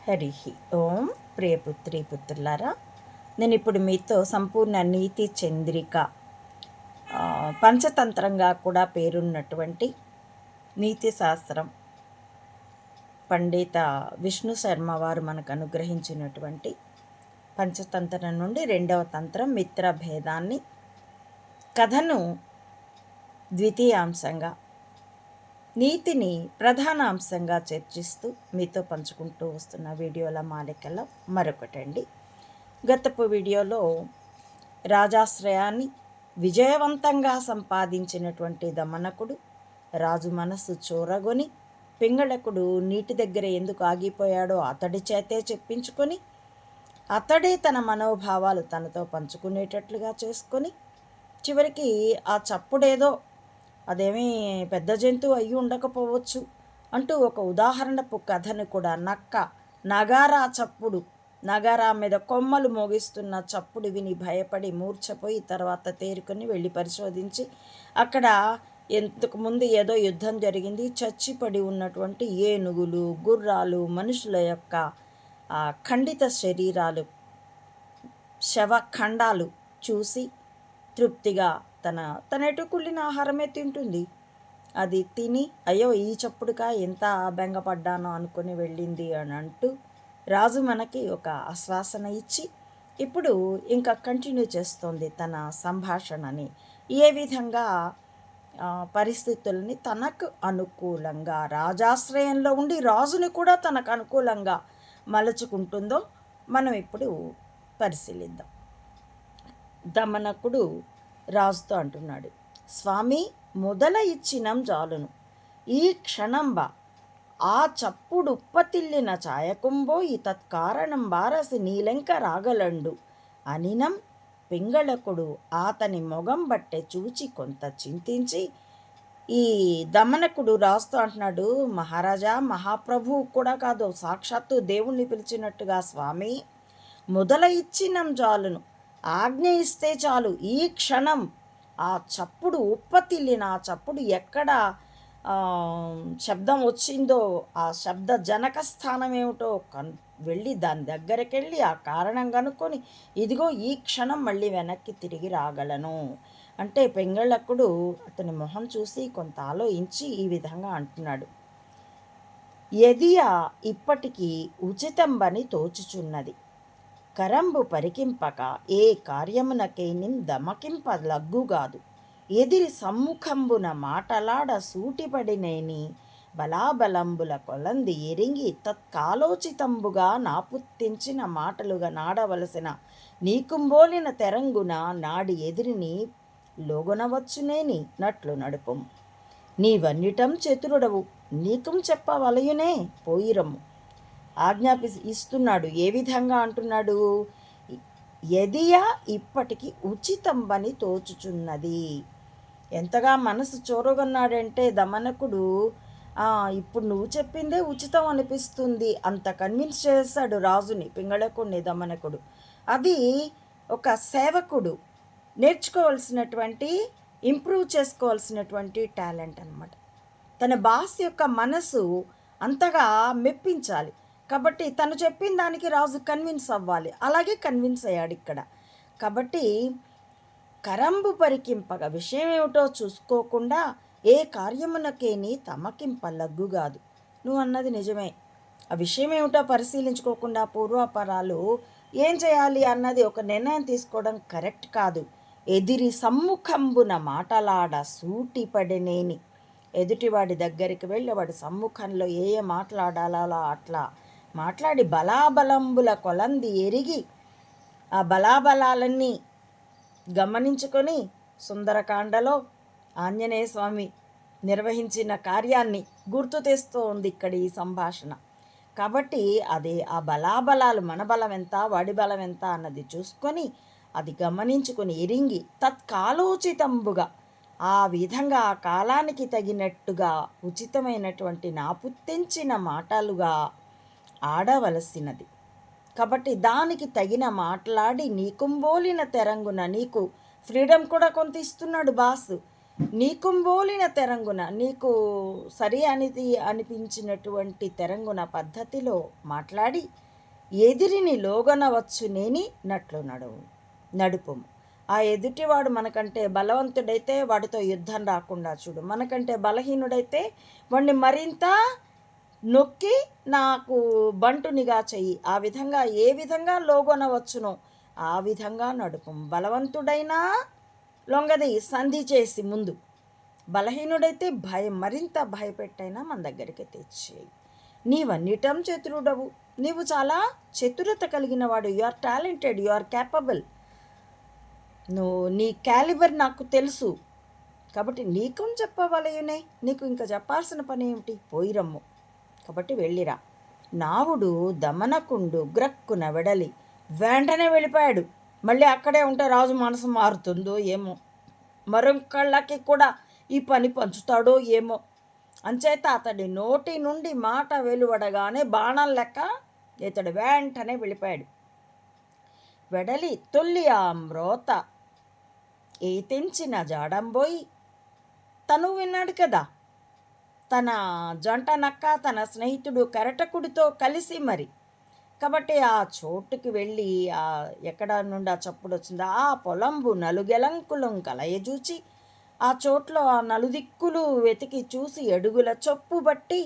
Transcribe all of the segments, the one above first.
హరి ఓం ప్రియపుత్రి పుత్రులారా నేను ఇప్పుడు మీతో సంపూర్ణ నీతి చంద్రిక పంచతంత్రంగా కూడా పేరున్నటువంటి నీతి శాస్త్రం పండిత విష్ణు శర్మ వారు మనకు అనుగ్రహించినటువంటి పంచతంత్రం నుండి రెండవ తంత్రం మిత్ర భేదాన్ని కథను ద్వితీయాంశంగా నీతిని ప్రధాన అంశంగా చర్చిస్తూ మీతో పంచుకుంటూ వస్తున్న వీడియోల మాలికలో మరొకటండి. గతపు వీడియోలో రాజాశ్రయాన్ని విజయవంతంగా సంపాదించినటువంటి దమనకుడు రాజు మనస్సు చూరగొని పింగళకుడు నీటి దగ్గర ఎందుకు ఆగిపోయాడో అతడి చేతే చెప్పించుకొని అతడే తన మనోభావాలు తనతో పంచుకునేటట్లుగా చేసుకొని చివరికి ఆ చప్పుడేదో అదేమీ పెద్ద జంతువు అయి ఉండకపోవచ్చు అంటూ ఒక ఉదాహరణపు కథను కూడా నక్క నగారా చప్పుడు. నగారా మీద కొమ్మలు మోగిస్తున్న చప్పుడు విని భయపడి మూర్ఛపోయి తర్వాత తేరుకొని వెళ్ళి పరిశోధించి అక్కడ ఇంతకు ముందు ఏదో యుద్ధం జరిగింది. చచ్చిపడి ఉన్నటువంటి ఏనుగులు గుర్రాలు మనుషుల యొక్క ఖండిత శరీరాలు శవఖండాలు చూసి తృప్తిగా తన తనటు కుళ్ళిన ఆహారమే తింటుంది. అది తిని అయ్యో ఈ చప్పుడుగా ఎంత బెంగపడ్డానో అనుకుని వెళ్ళింది అని అంటూ రాజు మనకి ఒక ఆశ్వాసన ఇచ్చి ఇప్పుడు ఇంకా కంటిన్యూ చేస్తోంది తన సంభాషణని. ఏ విధంగా పరిస్థితుల్ని తనకు అనుకూలంగా రాజాశ్రయంలో ఉండి రాజుని కూడా తనకు అనుకూలంగా మలుచుకుంటుందో మనం ఇప్పుడు పరిశీలిద్దాం. దమనకుడు రాజుతో అంటున్నాడు. స్వామి మొదల ఇచ్చినం జాలును. ఈ క్షణంబ ఆ చప్పుడు ఉప్పతిల్లిన ఛాయకుంబోయి తత్కారణం బారసి నీలెంక రాగలండు. అనినం పింగళకుడు ఆతని మొగం బట్టే చూచి కొంత చింతించి ఈ దమనకుడు రాస్తూ అంటున్నాడు మహారాజా మహాప్రభు కూడా కాదు సాక్షాత్తు దేవుణ్ణి పిలిచినట్టుగా స్వామి మొదల ఇచ్చినం జాలును. ఆజ్ఞ ఇస్తే చాలు ఈ క్షణం. ఆ చప్పుడు ఉప్పతిల్లిన ఆ చప్పుడు ఎక్కడ శబ్దం వచ్చిందో ఆ శబ్ద జనక స్థానం ఏమిటో కన్ వెళ్ళి దాని దగ్గరికి వెళ్ళి ఆ కారణం కనుక్కొని ఇదిగో ఈ క్షణం మళ్ళీ వెనక్కి తిరిగి రాగలను. అంటే పెంగళకుడు అతని మొహం చూసి కొంత ఆలోచించి ఈ విధంగా అంటున్నాడు. ఎదియా ఇప్పటికీ ఉచితంబని తోచుచున్నది. కరంబు పరికింపక ఏ కార్యమునకేనిం దమకింప లగ్గుగాదు. ఎదిరి సమ్ముఖంబున మాటలాడ సూటిపడినేని బలాబలంబుల కొలంది ఎరింగి తత్కాలోచితంబుగా నాపుత్తించిన మాటలుగా నాడవలసిన నీకుంబోలిన తెరంగున నాడి ఎదిరిని లోగొనవచ్చునేని నట్లు నడుపుం నీవన్నిటం చతురుడవు నీకుం చెప్పవలయునే పోయిరము. ఆజ్ఞాపి ఇస్తున్నాడు ఏ విధంగా అంటున్నాడు? ఎదియా ఇప్పటికి ఉచితంబని తోచుచున్నది. ఎంతగా మనసు చోరగొన్నాడంటే దమనకుడు ఇప్పుడు నువ్వు చెప్పిందే ఉచితం అనిపిస్తుంది. అంత కన్విన్స్ చేశాడు రాజుని పింగళకుడిని దమనకుడు. అది ఒక సేవకుడు. నేర్చుకోవాల్సినటువంటి ఇంప్రూవ్ చేసుకోవాల్సినటువంటి టాలెంట్ అన్నమాట. తన బాస్ యొక్క మనసు అంతగా మెప్పించాలి. కాబట్టి తను చెప్పిన దానికి రాజు కన్విన్స్ అవ్వాలి. అలాగే కన్విన్స్ అయ్యాడు ఇక్కడ. కాబట్టి కరంబు పరికింపగా విషయం ఏమిటో చూసుకోకుండా ఏ కార్యమునకేని తమకింప లగ్గుగాదు నువ్వు అన్నది నిజమే. ఆ విషయం ఏమిటో పరిశీలించుకోకుండా పూర్వాపరాలు ఏం చేయాలి అన్నది ఒక నిర్ణయం తీసుకోవడం కరెక్ట్ కాదు. ఎదిరి సమ్ముఖంబున మాటలాడ సూటిపడినేని. ఎదుటివాడి దగ్గరికి వెళ్ళి వాడి సమ్ముఖంలో ఏ ఏ మాట్లాడాలో అట్లా మాట్లాడి బలాబలంబుల కొలంది ఎరిగి ఆ బలాబలాలన్నీ గమనించుకొని సుందరకాండలో ఆంజనేయ స్వామి నిర్వహించిన కార్యాన్ని గుర్తు తెస్తూ ఉంది ఇక్కడ ఈ సంభాషణ. కాబట్టి అది ఆ బలాబలాలు మన బలం ఎంత వాడి బలం ఎంత అన్నది చూసుకొని అది గమనించుకొని ఎరింగి తత్కాలోచితంబుగా ఆ విధంగా ఆ కాలానికి తగినట్టుగా ఉచితమైనటువంటి నాపుత్తించిన మాటలుగా ఆడవలసినది. కాబట్టి దానికి తగిన మాట్లాడి నీకుంబోలిన తెరంగున నీకు ఫ్రీడమ్ కూడా కొంత ఇస్తున్నాడు బాసు. నీకుంబోలిన తెరంగున నీకు సరి అనేది అనిపించినటువంటి తెరంగున పద్ధతిలో మాట్లాడి ఎదిరిని లోగనవచ్చునేని నట్లు నడువు నడుపుము. ఆ ఎదుటివాడు మనకంటే బలవంతుడైతే వాడితో యుద్ధం రాకుండా చూడు. మనకంటే బలహీనుడైతే వాడిని మరింత నొక్కి నాకు బంటునిగా చెయ్యి. ఆ విధంగా ఏ విధంగా లోగొనవచ్చునో ఆ విధంగా నడుపు. బలవంతుడైనా లొంగది సంధి చేసి ముందు. బలహీనుడైతే భయం మరింత భయపెట్టైనా మన దగ్గరికి తెచ్చేయి. నీవన్నిటం చతురుడవు. నీవు చాలా చతురత కలిగిన వాడు you are talented you are capable. నువ్వు నీ క్యాలిబర్ నాకు తెలుసు. కాబట్టి నీకు చెప్పవలయునే? నీకు ఇంకా చెప్పాల్సిన పని ఏమిటి పోయిరమ్ము. కాబట్టి వెళ్ళిరా. నావుడు దమనకుండు గ్రక్కున వెడలి వెంటనే వెళ్ళిపోయాడు. మళ్ళీ అక్కడే ఉంటే రాజు మనసు మారుతుందో ఏమో. మరొకళ్ళకి కూడా ఈ పని పంచుతాడో ఏమో. అంచేత అతడి నోటి నుండి మాట వెలువడగానే బాణం లెక్క ఇతడు వెంటనే వెళ్ళిపోయాడు. వెడలి తొల్లి ఆ మ్రోత ఏ తెంచిన జాడంబోయి. తను విన్నాడు కదా తన జంట నక్క తన స్నేహితుడు కరటకుడితో కలిసి మరి. కాబట్టి ఆ చోటుకి వెళ్ళి ఆ ఎక్కడ నుండి ఆ చప్పుడు వచ్చిందో ఆ పొలంబు నలుగెలంకులం కలయజూచి ఆ చోట్లో ఆ నలుదిక్కులు వెతికి చూసి అడుగుల చొప్పు బట్టి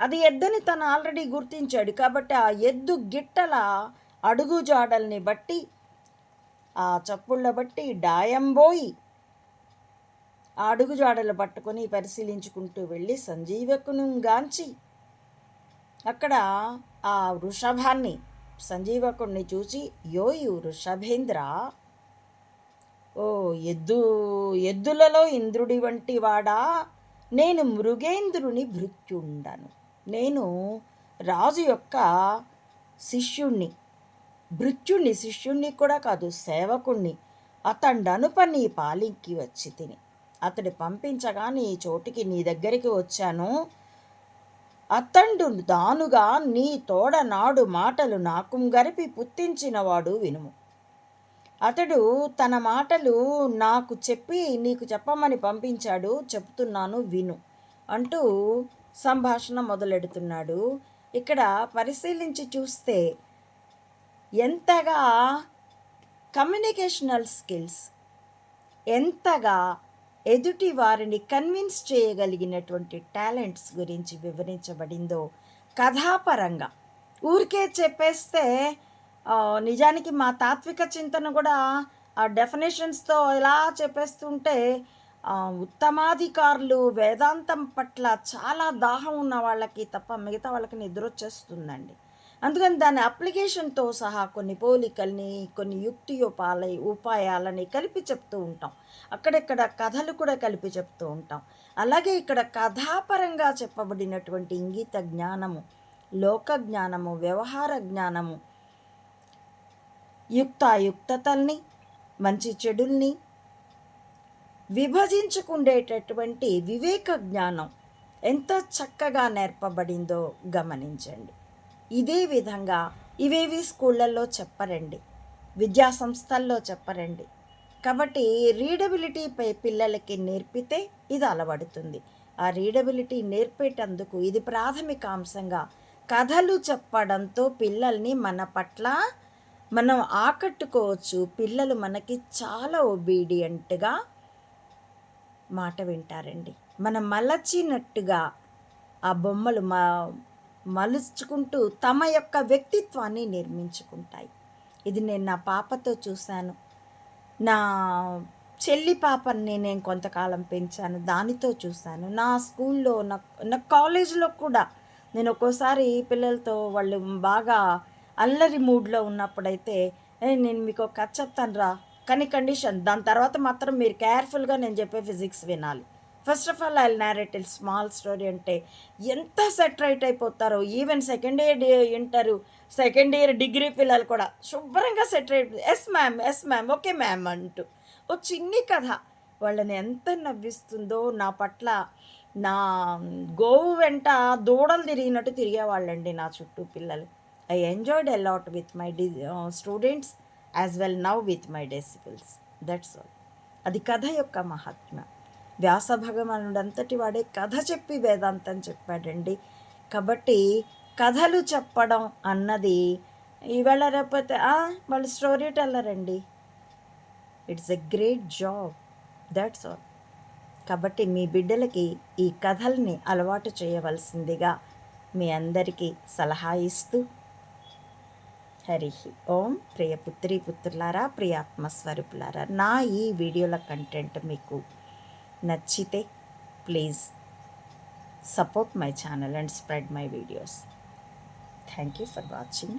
అది ఎద్దని తను ఆల్రెడీ గుర్తించాడు. కాబట్టి ఆ ఎద్దు గిట్టల అడుగు జాడల్ని బట్టి ఆ చప్పుళ్ళ బట్టి డాయంబోయి ఆ అడుగుజాడలు పట్టుకొని పరిశీలించుకుంటూ వెళ్ళి సంజీవకును గాంచి. అక్కడ ఆ వృషభాన్ని సంజీవకుణ్ణి చూసి యోయు వృషభేంద్ర ఓ ఎద్దు ఎద్దులలో ఇంద్రుడి వంటి వాడా? నేను మృగేంద్రుని భృత్యుండను. నేను రాజు యొక్క శిష్యుణ్ణి. భృత్యుణ్ణి శిష్యుణ్ణి కూడా కాదు సేవకుణ్ణి. అతండను పని పాలింకి వచ్చి తిని అతడు పంపించగా నీ చోటికి నీ దగ్గరికి వచ్చాను. అతండు దానుగా నీ తోడనాడు మాటలు నాకు గరిపి పుత్తించినవాడు వినుము. అతడు తన మాటలు నాకు చెప్పి నీకు చెప్పమని పంపించాడు చెప్తున్నాను విను అంటూ సంభాషణ మొదలెడుతున్నాడు. ఇక్కడ పరిశీలించి చూస్తే ఎంతగా కమ్యూనికేషనల్ స్కిల్స్ ఎంతగా ఎదుటి వారిని కన్విన్స్ చేయగలిగినటువంటి టాలెంట్స్ గురించి వివరించబడిందో కథాపరంగా. ఊరికే చెప్పేస్తే నిజానికి మా తాత్విక చింతన కూడా ఆ డెఫినేషన్స్తో ఎలా చెప్పేస్తుంటే ఉత్తమాధికారులు వేదాంతం పట్ల చాలా దాహం ఉన్న వాళ్ళకి తప్ప మిగతా వాళ్ళకి నిద్ర వచ్చేస్తుందండి అందుకని దాని అప్లికేషన్తో సహా కొన్ని పోలికల్ని కొన్ని యుక్తియోపాల ఉపాయాలని కలిపి చెప్తూ ఉంటాం. అక్కడక్కడ కథలు కూడా కలిపి చెప్తూ ఉంటాం. అలాగే ఇక్కడ కథాపరంగా చెప్పబడినటువంటి ఇంగిత జ్ఞానము లోక జ్ఞానము వ్యవహార జ్ఞానము యుక్తాయుక్తతల్ని మంచి చెడుల్ని విభజించుకుండేటటువంటి వివేక జ్ఞానం ఎంత చక్కగా నేర్పబడిందో గమనించండి. ఇదే విధంగా ఇవేవి స్కూళ్ళల్లో చెప్పరండి. విద్యా సంస్థల్లో చెప్పరండి. కాబట్టి రీడబిలిటీపై పిల్లలకి నేర్పితే ఇది అలవడుతుంది. ఆ రీడబిలిటీ నేర్పేటందుకు ఇది ప్రాథమిక అంశంగా కథలు చెప్పడంతో పిల్లల్ని మన పట్ల మనం ఆకట్టుకోవచ్చు. పిల్లలు మనకి చాలా ఒబీడియంట్గా మాట వింటారండి. మనం మలచినట్టుగా ఆ బొమ్మలు మా మలుచుకుంటూ తమ యొక్క వ్యక్తిత్వాన్ని నిర్మించుకుంటాయి. ఇది నేను నా పాపతో చూశాను. నా చెల్లి పాపని నేను కొంతకాలం పెంచాను. దానితో చూశాను. నా స్కూల్లో నా నా కాలేజీలో కూడా నేను ఒక్కోసారి పిల్లలతో వాళ్ళు బాగా అల్లరి మూడ్లో ఉన్నప్పుడైతే నేను మీకు ఒక కథ చెప్తాను రా కానీ కండిషన్ దాని తర్వాత మాత్రం మీరు కేర్ఫుల్గా నేను చెప్పే ఫిజిక్స్ వినాలి. First of all I narrate small story అంటే ఎంత సెటరైట్ అయిపోతారో even second year inter second year degree పిల్లలు కూడా శుభ్రంగా set right yes ma'am yes ma'am okay ma'am అంటూ ఓ చిన్ని కథ. వాళ్ళని ఎంత నవ్విస్తుందో నా పట్ల నా గోవు వెంట దూడలు తిరిగినట్టు తిరిగేవాళ్ళండి నా చుట్టూ పిల్లలు. I enjoyed a lot with my the students as well now with my disciples that's all అది కథ యొక్క మహాత్మ్య. వ్యాస భగవానుడంతటి వాడే కథ చెప్పి వేదాంతం చెప్పాడండి. కాబట్టి కథలు చెప్పడం అన్నది ఈవేళ రేకపోతే వాళ్ళు స్టోరీ టెల్లర్ అండి. It's a great job that's all. కాబట్టి మీ బిడ్డలకి ఈ కథల్ని అలవాటు చేయవలసిందిగా మీ అందరికీ సలహా ఇస్తూ హరి ఓం. ప్రియ పుత్రి పుత్రులారా ప్రియాత్మ స్వరూపులారా నా ఈ వీడియోల కంటెంట్ మీకు నచ్చితే please support my channel and spread my videos. Thank you for watching.